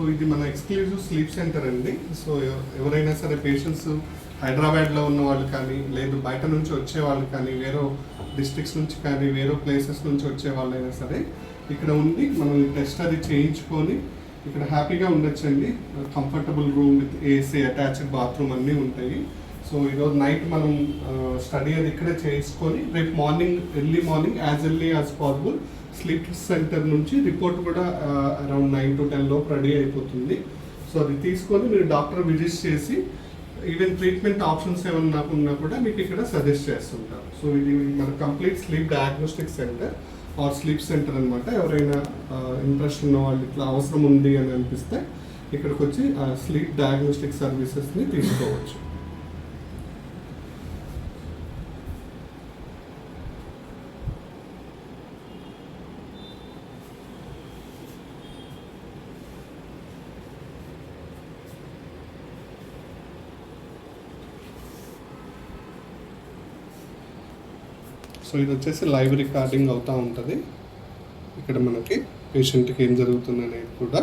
So ఇది మన exclusive sleep centre అండి. సో ఎవరైనా సరే పేషెంట్స్ హైదరాబాద్లో ఉన్న వాళ్ళు కానీ లేదు బయట నుంచి వచ్చే వాళ్ళు కానీ వేరే డిస్ట్రిక్ట్స్ నుంచి కానీ వేరే ప్లేసెస్ నుంచి వచ్చే వాళ్ళైనా సరే ఇక్కడ ఉండి మనం టెస్ట్ అది చేయించుకొని ఇక్కడ హ్యాపీగా ఉండొచ్చండి. Comfortable room with AC attached bathroom అన్నీ ఉంటాయి. సో ఈరోజు నైట్ మనం స్టడీ అది ఇక్కడే చేసుకొని రేపు morning early morning as early as possible sleep center నుంచి రిపోర్ట్ కూడా అరౌండ్ నైన్ టు టెన్ లోపు రెడీ అయిపోతుంది. సో అది తీసుకొని మీరు డాక్టర్ విజిట్ చేసి ఈవెన్ ట్రీట్మెంట్ ఆప్షన్స్ ఏమన్నా ఉన్నా కూడా మీకు ఇక్కడ సజెస్ట్ చేస్తుంటారు. సో ఇది మన complete sleep diagnostic center or sleep center అనమాట ఎవరైనా ఇంట్రెస్ట్ ఉన్న వాళ్ళు ఇట్లా అవసరం ఉంది అని అనిపిస్తే ఇక్కడికి వచ్చి స్లీప్ డయాగ్నోస్టిక్ సర్వీసెస్ని తీసుకోవచ్చు. సో ఇది వచ్చేసి లైవ్ రికార్డింగ్ అవుతూ ఉంటుంది. ఇక్కడ మనకి పేషెంట్కి ఏం జరుగుతుంది అనేది కూడా